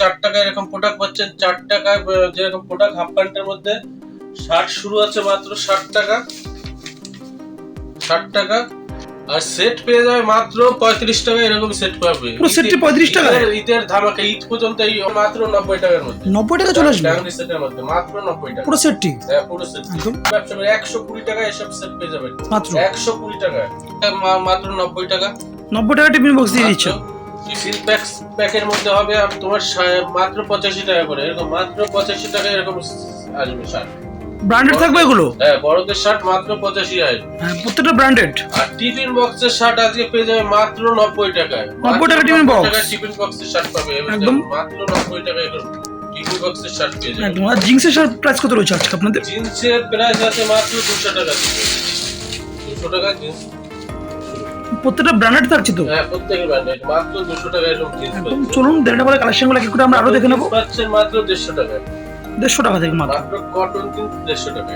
চার টাকা এরকম প্রোডাক্ট পাচ্ছেন চার টাকায় যেরকম প্রোডাক্ট হাফ প্যান্টের মধ্যে ষাট শুরু আছে মাত্র ষাট টাকা। ষাট টাকা। আর সেট পেয়ে যাবে মাত্র পঁয়ত্রিশ টাকা এরকম সেট পাবে। সেটটি 35 টাকায়? ঈদের- ঈদের ধামাকা ঈদ পর্যন্ত এই মাত্র নব্বই টাকার মধ্যে। নব্বই টাকা চলে আসবে? ডাঙ্গি সেটের মধ্যে মাত্র নব্বই টাকা। পুরো সেটটি হ্যাঁ পুরো সেট ব্যবসা করে একশো কুড়ি টাকা এসব সেট পেয়ে যাবেন। মাত্র? একশো কুড়ি টাকা মাত্র নব্বই টাকা। নব্বই টাকা টিফিন বক্স দিয়ে দিচ্ছ সিল প্যাক প্যাকের মধ্যে হবে তোমার মাত্র পঁচাশি টাকা করে। এরকম মাত্র পঁচাশি টাকা এরকম আসবে শার্ট ব্র্যান্ডেড থাকবে এগুলো? হ্যাঁ বড়দের শার্ট মাত্র পঁচাশি আসবে হ্যাঁ প্রত্যেকটা ব্র্যান্ডেড আর টিফিন বক্সের শার্ট আজকে পেয়ে যাবে মাত্র নব্বই টাকায়। 90 টাকা টিফিন box? টিফিন বক্সের শার্ট পাবে। একদম। মাত্র নব্বই টাকা এরকম টিফিন বক্সের শার্ট পেয়ে যাবে। একদম আর জিন্সের শার্ট প্রাইস কত রয়েছে আজকে আপনাদের? জিন্সের প্রাইস আছে মাত্র দুশো টাকা দুশো টাকা জিন্স প্রত্যেকটা ব্র্যান্ডেড থাকছে তো? হ্যাঁ প্রত্যেকের ব্র্যান্ডেড মাত্র দুশো টাকা এরকম জিন্স একদম চলুন দেড়টা পরে কালেকশনগুলো কি করে আমরা আরও দেখে নেব। পাচ্ছেন মাত্র দেড়শো টাকা। দেড়শো টাকা থেকে মাত্র। মাত্র কটন কিন্তু দেড়শো টাকা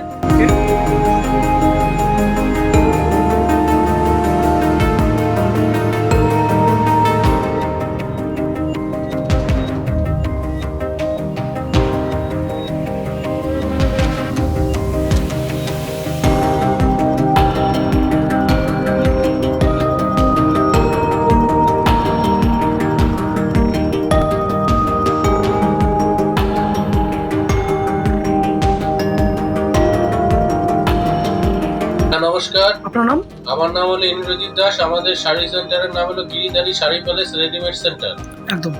নমস্কার। আপনার নাম? আমার নাম হলো ইন্দ্রজিৎ দাস। আমাদের শাড়ি সেন্টারের নাম হলো Giridhari Sari palace readymade centre. একদম।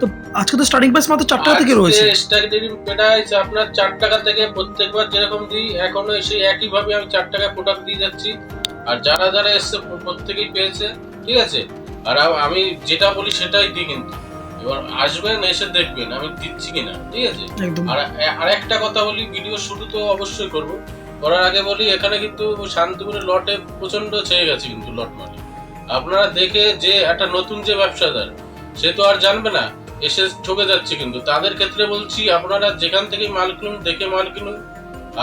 তো আজকে তো স্টার্টিং প্রাইস মাত্র চার টাকা থেকে রয়েছে। স্টার্টিং প্রাইস আপনার চার টাকা থেকে প্রত্যেকবার যেরকম দিই এখনও সেই একই ভাবে আমি চার টাকা প্রোডাক্ট দিয়ে যাচ্ছি। আর যারা যারা এসছে প্রত্যেকেই পেয়েছে ঠিক আছে? আর আমি যেটা বলি সেটাই দিই কিন্তু। এবার আসবেন এসে দেখবেন আমি দিচ্ছি কিনা ঠিক আছে? আর আর একটা কথা বলি ভিডিও শুরু তো অবশ্যই করব। করার আগে বলি, এখানে কিন্তু শান্তিপুরের লটে প্রচণ্ড ছেয়ে গেছে কিন্তু লট মানে আপনারা দেখে যে একটা নতুন যে ব্যবসাদার, সে তো আর জানবে না, এসে ঠকে যাচ্ছে কিন্তু। তাদের ক্ষেত্রে বলছি, আপনারা যেখান থেকে মাল কিনুন, দেখে মাল কিনুন।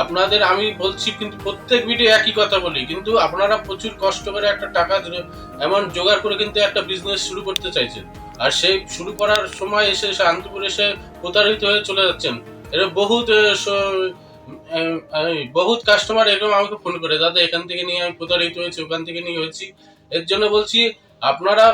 আপনাদের আমি বলছি কিন্তু প্রত্যেক ভিডিও একই কথা বলি, কিন্তু আপনারা প্রচুর কষ্ট করে একটা টাকা এমন জোগাড় করে কিন্তু একটা বিজনেস শুরু করতে চাইছেন। আর সেই শুরু করার সময় এসে শান্তিপুর এসে প্রতারিত হয়ে চলে যাচ্ছেন। এর বহুত বহুত কাস্টমার এরকম আমাকে ফোন করে দাদা এখান থেকে নিয়ে আমি প্রতারিত হয়েছি ওখান থেকে নিয়ে হয়েছি। এর জন্য বলছি আপনারা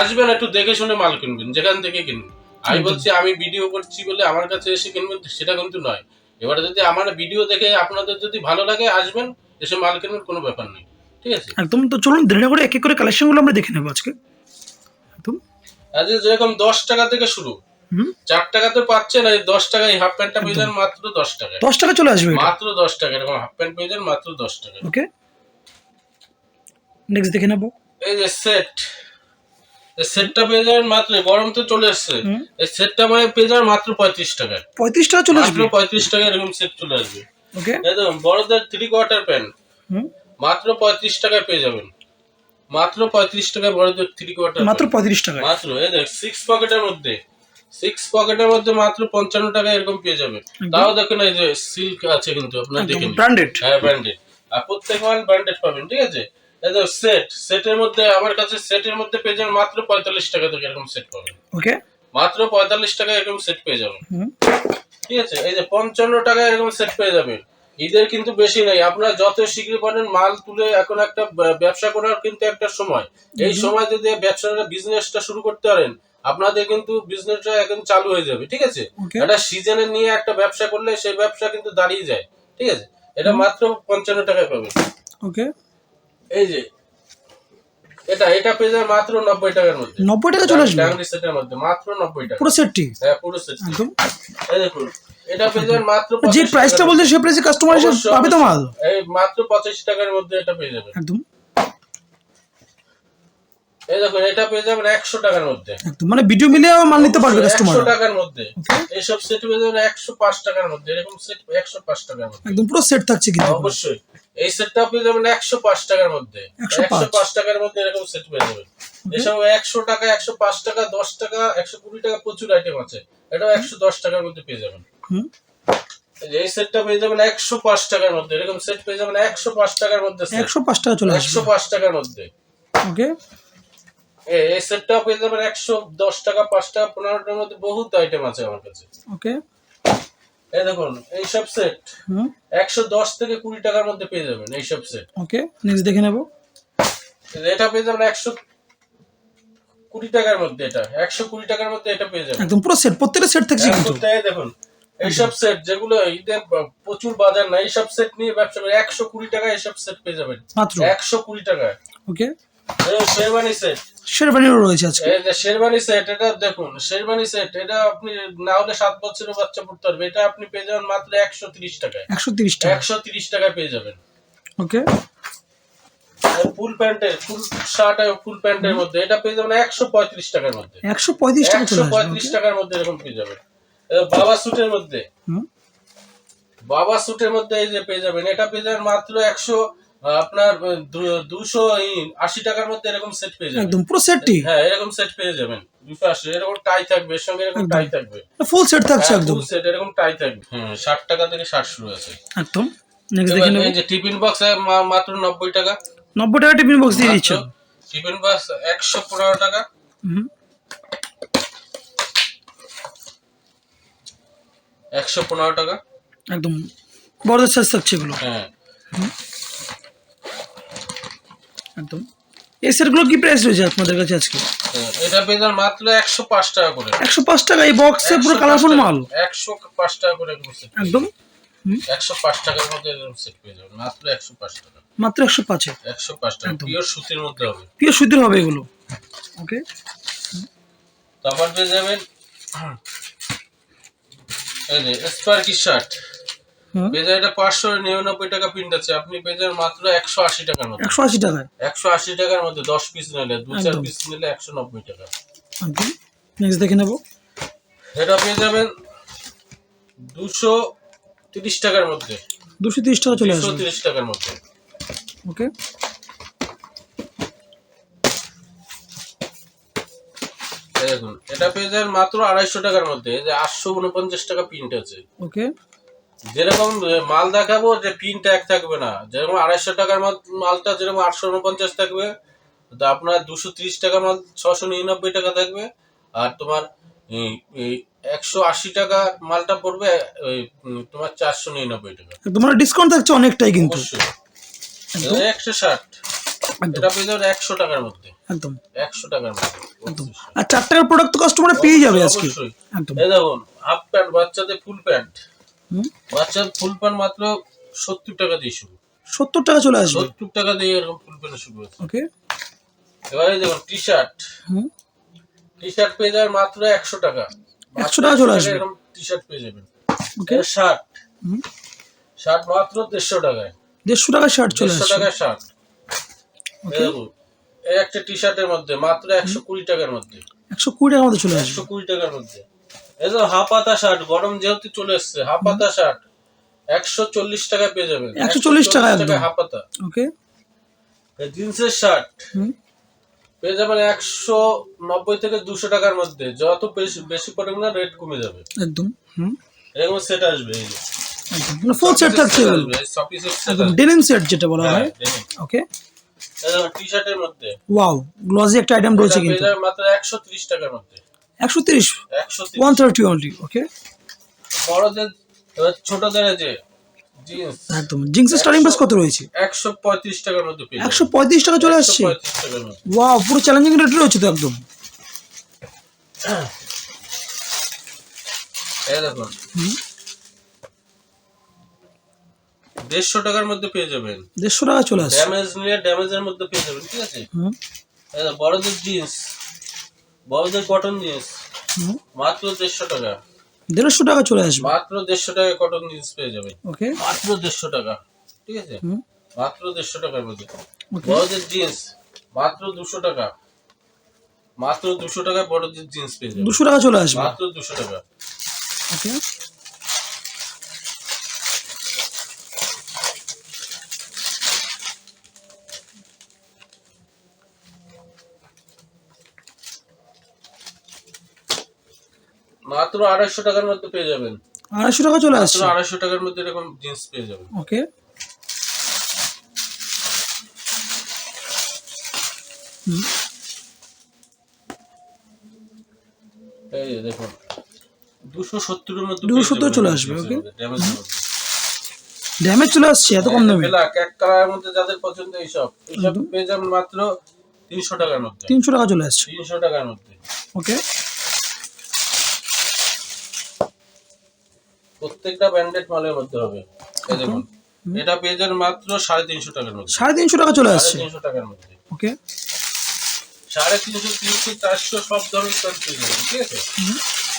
আসবেন একটু দেখে শুনে মাল কিনবেন যেখান থেকে কিনবেন আমি বলছি আমি ভিডিও করছি বলে আমার কাছে এসে কিনবেন সেটা কিন্তু নয়। এবারে যদি আমার ভিডিও দেখে আপনাদের যদি ভালো লাগে আসবেন এসে মাল কিনবেন কোনো ব্যাপার নেই। ঠিক আছে? একদম তো চলুন দেড়টা করে এক এক করে কালেকশনগুলো আমরা দেখে নেব আজকে। একদম। আজকে যেরকম দশ টাকা থেকে শুরু চার টাকা তো পাচ্ছেন আর দশ টাকায় হাফ প্যান্টটা পেয়ে যান মাত্র দশ টাকা দশ টাকা চলে আসবে মাত্র দশ টাকা এরকম হাফ প্যান্ট পেয়ে যান মাত্র দশ টাকা ওকে। নেক্সট দেখে নেব। এই যে সেট এই সেটটা পেয়ে যাবেন মাত্র গরম তো চলে এসছে। এই সেটটা মানে পেয়ে যাবেন মাত্র পঁয়ত্রিশ টাকায়। পঁয়ত্রিশ টাকা চলে আসবে? পঁয়ত্রিশ টাকা এরকম সেট চলে আসবে। ওকে। একদম বড়দের থ্রি কোয়ার্টার প্যান্ট মাত্র পঁয়ত্রিশ টাকায় পেয়ে যাবেন। মাত্র পঁয়ত্রিশ টাকায় বড়দের থ্রি কোয়ার্টার মাত্র পঁয়ত্রিশ টাকা মাত্র এই দেখ সিক্স পকেটের মধ্যে। সিক্স পকেটের মধ্যে মাত্র পঞ্চান্ন টাকা এরকম পেয়ে যাবেন তাও দেখুন এই যে সিল্ক আছে কিন্তু আপনার দেখে নিন। ব্র্যান্ডেড হ্যাঁ ব্র্যান্ডেড আর প্রত্যেক মাল ব্র্যান্ডেড পাবেন ঠিক আছে? এই যে সেট সেটের মধ্যে আমার কাছে সেটের মধ্যে পেয়ে যাবেন মাত্র পঁয়তাল্লিশ টাকা থেকে এরকম সেট পাবেন। ওকে। মাত্র পঁয়তাল্লিশ টাকা এরকম সেট পেয়ে যাবেন। ঠিক আছে? এই যে পঞ্চান্ন টাকা এরকম সেট পেয়ে যাবেন। ঈদের কিন্তু বেশি নেই। আপনারা যত শীঘ্র পারেন মাল তুলে এখন একটা ব্যবসা করার কিন্তু একটা সময়। এই সময় যদি ব্যবসাটা বিজনেসটা শুরু করতে পারেন আপনাদের কিন্তু বিজনেসটা এখন চালু হয়ে যাবে ঠিক আছে? একটা সিজনে নিয়ে একটা ব্যবসা করলে সেই ব্যবসা কিন্তু দাঁড়িয়ে যায় ঠিক আছে? এটা মাত্র পঞ্চান্ন টাকায় পাবে ওকে এই যে এটা এটা পেয়ে যাবে মাত্র নব্বই টাকার মধ্যে। নব্বই টাকা চলে আসবে? ডাংরি সেটের মধ্যে মাত্র নব্বই টাকা। পুরো সেটটি হ্যাঁ পুরো সেট একদম। এই দেখুন এটা পেয়ে যাবেন মাত্র যে প্রাইসটা বলছেন সেই প্রাইসে কাস্টমার এসে পাবে তো মাল? এই মাত্র পঁচাশি টাকার মধ্যে এটা পেয়ে যাবেন একদম। এই দেখুন এটা পেয়ে যাবেন একশো টাকার মধ্যে। একদম মানে ভিডিও মিলে মাল নিতে পারবে কাস্টমার একশো টাকার মধ্যে। এইসব সেট পেয়ে যাবেন একশো পাঁচ টাকার মধ্যে এরকম সেট একশো পাঁচ টাকার মধ্যে। একদম পুরো সেট থাকছে কিন্তু। অবশ্যই। এই সেটটা পেয়ে যাবেন একশো পাঁচ টাকার মধ্যে। 105 টাকার মধ্যে এরকম সেট পেয়ে যাবেন। এসব একশো টাকা একশো পাঁচ টাকা দশ টাকা টাকা প্রচুর আইটেম আছে। এটাও একশো দশ টাকার মধ্যে পেয়ে যাবেন। হুম। এই সেটটা পেয়ে যাবেন একশো পাঁচ টাকার মধ্যে। এরকম সেট পেয়ে যাবেন একশো পাঁচ টাকার মধ্যে একশো পাঁচ টাকা চলে একশো পাঁচ টাকার মধ্যে। ওকে এই সেটটাও পেয়ে যাবেন একশো দশ টাকা পাঁচ টাকা পনেরো টাকার মধ্যে বহুত আইটেম আছে আমার কাছে। ওকে। এই দেখুন এইসব সেট হুম। একশো দশ থেকে কুড়ি টাকার মধ্যে পেয়ে যাবেন এইসব সেট ওকে নেক্সট দেখে নেব। এটা পেয়ে যাবেন একশো কুড়ি টাকার মধ্যে এটা একশো কুড়ি টাকার মধ্যে এটা পেয়ে যাবেন। একদম পুরো সেট প্রত্যেকটা সেট থাকছে কিন্তু দেখুন এইসব সেট যেগুলো ঈদের প্রচুর বাজার না এইসব সেট নিয়ে ব্যবসা করে একশো কুড়ি টাকা এইসব সেট পেয়ে যাবেন। মাত্র? একশো কুড়ি টাকায়। ওকে। এই শেরবানি সেট শেরবানিরও রয়েছে আজকে। এই যে শেরবানি সেট এটা দেখুন শেরবানি সেট এটা আপনি না হলে সাত বছরের বাচ্চা পড়তে পারবে। এটা আপনি পেয়ে যাবেন মাত্র একশো তিরিশ টাকায়। একশো তিরিশ টাকা। একশো তিরিশ টাকায় পেয়ে যাবেন। ওকে। ফুল প্যান্টের ফুল শার্ট আর ফুল প্যান্টের মধ্যে এটা পেয়ে যাবেন একশো পঁয়ত্রিশ টাকার মধ্যে। একশো পঁয়ত্রিশ টাকা একশো পঁয়ত্রিশ টাকার মধ্যে এরকম পেয়ে যাবেন। বাবা স্যুটের মধ্যে। বাবা স্যুটের মধ্যে এই যে পেয়ে যাবেন এটা পেয়ে যাবেন মাত্র একশো আপনার দুশো আশি টাকার মধ্যে এরকম সেট পেয়ে যাবেন। একদম পুরো সেটটি হ্যাঁ এরকম সেট পেয়ে যাবেন। দুশো আশি এরকম টাই থাকবে এর সঙ্গে এরকম টাই থাকবে। ফুল সেট থাকছে একদম। সেট এরকম টাই থাকবে। হুম ষাট টাকা থেকে ষাট শুরু আছে। একদম। নেক্সট দেখে নেব। এই যে টিফিন বক্স মাত্র নব্বই টাকা। নব্বই টাকা টিফিন বক্স দিয়ে দিচ্ছেন। টিফিন বক্স একশো পনেরো টাকা। হুম। একশো পনেরো টাকা। একদম। বড়দের সাইজ থাকছে এগুলো। হ্যাঁ। একদম। এই সেটগুলো কি প্রাইস রয়েছে আপনাদের কাছে আজকে? এটা পেয়ে মাত্র একশো পাঁচ টাকা করে। একশো পাঁচ টাকা এই বক্সে পুরো কালারফুল মাল? একশো পাঁচ টাকা করে একদম। একশো পাঁচ টাকার মধ্যে সেট পেয়ে যাবেন। মাত্র একশো পাঁচ টাকা। মাত্র একশো পাঁচে? একশো পাঁচ টাকা। পিওর সুতির মধ্যে হবে। পিওর সুতির হবে এগুলো। ওকে তারপর পেয়ে যাবেন এই যে স্পার্কি শার্ট যাবেন এটা পাঁচশো নিরানব্বই টাকা প্রিন্ট আছে। আপনি যাবেন মাত্র একশো আশি টাকার মধ্যে। একশো আশি টাকায়? একশো আশি টাকার মধ্যে দশ পিস নিলে দু চার পিস নিলে একশো নব্বই টাকা। নেক্সট দেখে নেব। এটা পেয়ে যাবেন দুশো তিরিশ টাকার মধ্যে। দুশো তিরিশ টাকা চলে আসবে। তিরিশ টাকার মধ্যে। ওকে দেখুন এটা পেয়ে যাবেন মাত্র আড়াইশো টাকার মধ্যে। যে আটশো উনপঞ্চাশ টাকা প্রিন্ট আছে। ওকে যেরকম মাল দেখাবো যে প্রিন্ট এক থাকবে না। যেরকম আড়াইশো টাকার মাল- মালটা যেরকম আটশো উনপঞ্চাশ থাকবে তো আপনার দুশো ত্রিশ টাকা মাল ছশো নিরানব্বই টাকা থাকবে। আর তোমার একশো আশি টাকা মালটা পড়বে তোমার চারশো নিরানব্বই টাকা। তোমার ডিসকাউন্ট থাকছে অনেকটাই কিন্তু। একশো ষাট। এটা পেয়ে যাবেন একশো টাকার মধ্যে। একদম। একশো টাকার মধ্যে। একদম। আর চার টাকার প্রোডাক্ট তো কাস্টমার পেয়ে যাবে আজকে। একদম। এই দেখুন হাফ প্যান্ট বাচ্চাদের ফুল প্যান্ট বাচ্চার ফুল প্যান্ট মাত্র সত্তর টাকা দিয়ে শুরু। সত্তর টাকা চলে আসবে? সত্তর টাকা দিয়ে এরকম ফুল প্যান্ট শুরু হচ্ছে। ওকে। এবারে দেখুন টি শার্ট টি শার্ট পেয়ে যাবেন মাত্র একশো টাকা। 100 টাকা চলে আসবে। এরকম টি শার্ট পেয়ে যাবেন। ওকে। শার্ট হুম। শার্ট মাত্র দেড়শো টাকায়। দেড়শো টাকা শার্ট চলে দেড়শো আসবে টাকায় শার্ট দেখুন এই একটা টি শার্টের মধ্যে মাত্র একশো কুড়ি টাকার মধ্যে। একশো কুড়ি টাকার মধ্যে চলে আসবে। একশো কুড়ি টাকার মধ্যে। এই যে হাফ হাতা শার্ট গরম যেহেতু চলে এসছে হাফ হাতা শার্ট একশো চল্লিশ টাকায় পেয়ে যাবেন। 140 টাকা একদম। হাফ হাতা ওকে। জিন্সের শার্ট পেয়ে যাবেন একশো নব্বই থেকে দুশো টাকার মধ্যে। যত বেশি বেশি পরিমাণে রেট কমে যাবে। একদম। হুম। এরকম সেট আসবে ফুল সেট থাকছে। ডেনিম সেট যেটা বলা হয় হ্যাঁ, ওকে। টি শার্টের মধ্যে। ওয়াও একটা আইটেম রয়েছে কিন্তু। মাত্র একশো ত্রিশ টাকার মধ্যে। একশো তিরিশ ওয়ান থার্টি অনলি ওকে বড়দের ছোটদের যে একদম। জিন্সের স্টার্টিং প্রাইস কত রয়েছে? একশো পঁয়ত্রিশ টাকার মধ্যে একশো পঁয়ত্রিশ টাকা চলে আসছে? মধ্যে। পুরো চ্যালেঞ্জিং রেট রয়েছে তো একদম। দেখুন। দেড়শো টাকার মধ্যে পেয়ে যাবেন। দেড়শো টাকা চলে আসছে। ড্যামেজ নিলে ড্যামেজের মধ্যে পেয়ে যাবেন ঠিক আছে? হুম। বড়দের জিন্স। বড়দের কটন জিন্স মাত্র দেড়শো টাকা। দেড়শো টাকা চলে আসবে। মাত্র দেড়শো টাকা কটন জিন্স পেয়ে যাবে। ওকে। মাত্র দেড়শো টাকা। ঠিক আছে? মাত্র দেড়শো টাকার মধ্যে। বড়দের জিন্স মাত্র দুশো টাকা। মাত্র দুশো টাকায় বড়দের জিন্স পেয়ে যাবে। দুশো টাকা চলে আসবে। মাত্র দুশো টাকা। ওকে। মাত্র আড়াইশো টাকার মধ্যে পেয়ে যাবেন। আড়াইশো টাকা চলে আসছে? আড়াইশো টাকার মধ্যে এরকম জিন্স পেয়ে যাবেন। ওকে। এই দেখুন দুশো সত্তরের মধ্যে 270 চলে আসবে, মধ্যে ড্যামেজ চলে আসছে এত কম দামে। ব্ল্যাক এক কালারের মধ্যে যাদের পছন্দ এইসব এইসব পেয়ে যাবেন মাত্র তিনশো টাকার মধ্যে। তিনশো টাকা চলে আসছে। তিনশো টাকার মধ্যে। ওকে। প্রত্যেকটা ব্র্যান্ডেড মালের মধ্যে হবে। এই দেখুন এটা যাবেন মাত্র সাড়ে তিনশো টাকার মধ্যে। সাড়ে তিনশো টাকা চলে আসছে? তিনশো টাকার মধ্যে। ওকে সাড়ে তিনশো তিনশো চারশো সব ধরনের প্যান্ট পেয়ে যাবেন ঠিক আছে?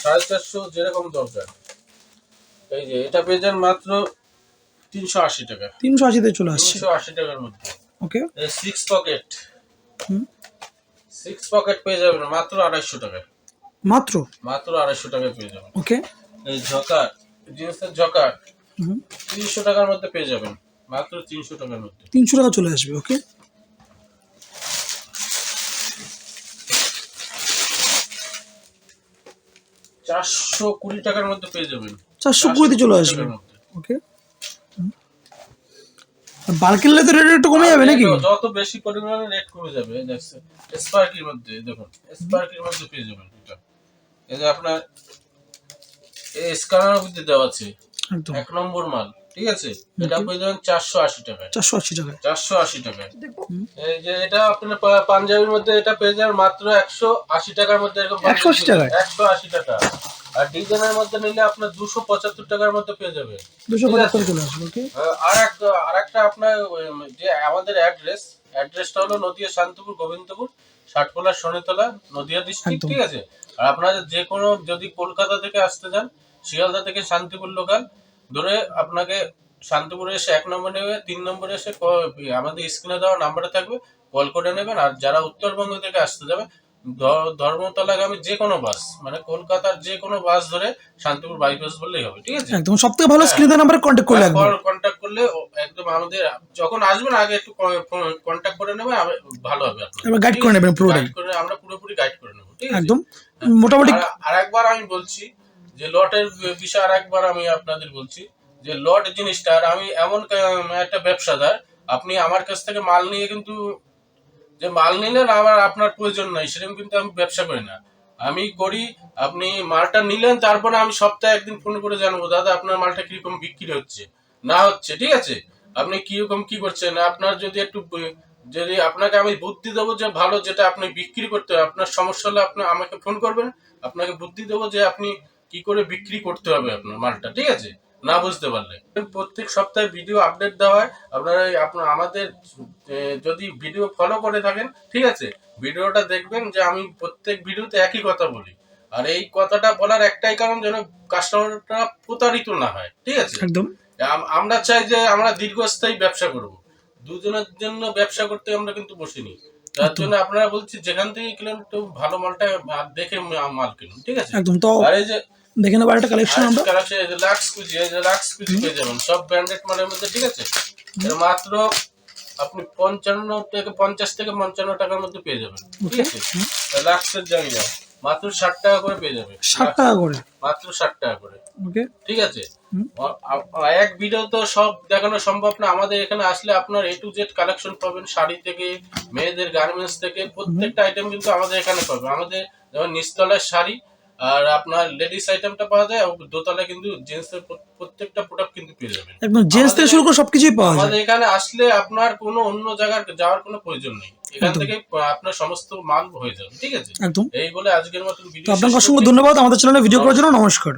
সাড়ে চারশো যেরকম দরকার। এই যে এটা পেয়ে যান মাত্র তিনশো আশি টাকা। তিনশো আশিতে চলে আসছে। তিনশো আশি টাকার মধ্যে। Okay six pocket. Six pocket পেয়ে যাবেন মাত্র আড়াইশো টাকায়। মাত্র? মাত্র আড়াইশো টাকায় পেয়ে যাবেন। ওকে এই ঝকার ঝকার হুম। তিনশো টাকার মধ্যে পেয়ে যাবেন মাত্র তিনশো টাকার মধ্যে। তিনশো টাকা চলে আসবে ওকে? চারশো কুড়ি টাকার মধ্যে পেয়ে যাবেন। চারশো কুড়িতে চলে আসবে। ওকে? বাল্ক কিনলে তো রেট একটু কমে যাবে নাকি? যত বেশি পরিমাণে রেট কমে যাবে দেখছেন স্পার্কির মধ্যে দেখুন স্পার্কির মধ্যে পেয়ে যাবেন এটা এই যে আপনার স্ক্যানার দেওয়া আছে। একদম। এক নম্বর মাল ঠিক আছে? এটা যাবেন চারশো আশি টাকায়। চারশো আশি টাকায়। চারশো আশি টাকায়। এই যে এটা আপনার পাঞ্জাবির মধ্যে এটা পেয়ে যাবেন মাত্র একশো আশি টাকার মধ্যে এরকম 180 টাকায়? একশো আশি টাকা। আর ডিজাইনের মধ্যে নিলে আপনার দুশো পঁচাত্তর টাকার মধ্যে পেয়ে যাবে দুশো পঁচাত্তর চলে আসবে আর এক আর একটা আপনার যে আমাদের অ্যাড্রেস অ্যাড্রেসটা হলো নদিয়া শান্তপুর গোবিন্দপুর ষাটকোলা শনিতলা নদিয়া ডিস্ট্রিক্ট ঠিক আছে? আর আপনারা যে কোনো যদি কলকাতা থেকে আসতে চান শিয়ালদা থেকে শান্তিপুর লোকাল। ধরে আপনাকে শান্তিপুরে এসে এক নম্বর নেবে তিন নম্বরে এসে আমাদের স্ক্রিনে দেওয়া নাম্বারে থাকবে কল করে নেবেন। আর যারা উত্তরবঙ্গ থেকে আসতে যাবে ধর্মতলাগামী যে কোনো বাস মানে কলকাতার যে কোনো বাস ধরে শান্তিপুর বাইপাস বললেই হবে ঠিক আছে? একদম সব থেকে ভালো স্ক্রিনের নাম্বারে কন্ট্যাক্ট করলে কন্ট্যাক্ট করলে একদম আমাদের যখন আসবেন আগে একটু কন্ট্যাক্ট করে নেবে ভালো হবে আপনার। গাইড করে নেবেন পুরোটাই। Guide করে আমরা পুরোপুরি গাইড করে নেব ঠিক আছে? একদম মোটামুটি আর- আর একবার আমি বলছি যে লটের বিষয় আর একবার আমি আপনাদের বলছি, যে লট জিনিসটা, আর আমি এমন একটা ব্যবসাদার, আপনি আমার কাছ থেকে মাল নিয়ে কিন্তু, যে মাল নিলেন আমার আপনার প্রয়োজন নাই, সেরকম কিন্তু আমি ব্যবসা করি না। আমি করি, আপনি মালটা নিলেন, তারপরে আমি সপ্তাহে একদিন ফোন করে জানব, দাদা, আপনার মালটা কীরকম বিক্রি হচ্ছে? না হচ্ছে, ঠিক আছে। আপনি কীরকম কি করছেন? আপনার যদি একটু, যদি আপনাকে আমি বুদ্ধি দেবো যে ভালো যেটা আপনি বিক্রি করতে হবে আপনার সমস্যা হলে আপনি আমাকে ফোন করবেন। আপনাকে বুদ্ধি দেবো যে আপনি কি করে বিক্রি করতে হবে আপনার মালটা ঠিক আছে? না বুঝতে পারলে। প্রত্যেক সপ্তাহে ভিডিও আপডেট দেওয়া হয়। আপনারা আপনার আমাদের যদি ভিডিও ফলো করে থাকেন ঠিক আছে? ভিডিওটা দেখবেন যে আমি প্রত্যেক ভিডিওতে একই কথা বলি। আর এই কথাটা বলার একটাই কারণ যেন কাস্টমারটা প্রতারিত না হয় ঠিক আছে? একদম। আমরা চাই যে আমরা দীর্ঘস্থায়ী ব্যবসা করব। দুজনের জন্য ব্যবসা করতে আমরা কিন্তু বসিনি। তার জন্য আপনারা বলছি যেখান থেকে কিনেন একটু ভালো মালটা দেখে মাল কিনুন ঠিক আছে? একদম তো আর এই যে দেখে নেব একটা কালেকশন আমরা। কালেকশন এই যে লাক্স কুচি এই যে লাক্স কুচি পেয়ে যাবেন সব ব্র্যান্ডেড মালের মধ্যে ঠিক আছে? এর মাত্র আপনি পঞ্চান্ন থেকে পঞ্চাশ থেকে পঞ্চান্ন টাকার মধ্যে পেয়ে যাবেন ঠিক আছে? লাক্সের জায়গা মাত্র ষাট টাকা করে পেয়ে যাবেন ষাট টাকা করে? মাত্র ষাট টাকা করে। ওকে। ঠিক আছে? এক ভিডিও তো সব দেখানো সম্ভব না। আমাদের এখানে আসলে আপনার এ টু জেড কালেকশন পাবেন শাড়ি থেকে মেয়েদের গার্মেন্টস থেকে। প্রত্যেকটা আইটেম কিন্তু আমাদের এখানে পাবেন আমাদের যেমন নিচতলায় শাড়ি আর আপনার লেডিস আইটেমটা পাওয়া যায় আর দোতলায় কিন্তু জেন্টসের প্রত্যেকটা প্রোডাক্ট কিন্তু পেয়ে যাবেন। একদম জেন্টস থেকে শুরু করে সবকিছুই পাওয়া যায়। আমাদের এখানে আসলে আপনার কোনো অন্য জায়গার যাওয়ার কোনো প্রয়োজন নেই। এখান থেকে আপনার সমস্ত মাল হয়ে যাবে ঠিক আছে? একদম। এই বলে আজকের মতো তো আপনাকে অসংখ্য ধন্যবাদ আমাদের চ্যানেলে ভিডিও করার জন্য নমস্কার।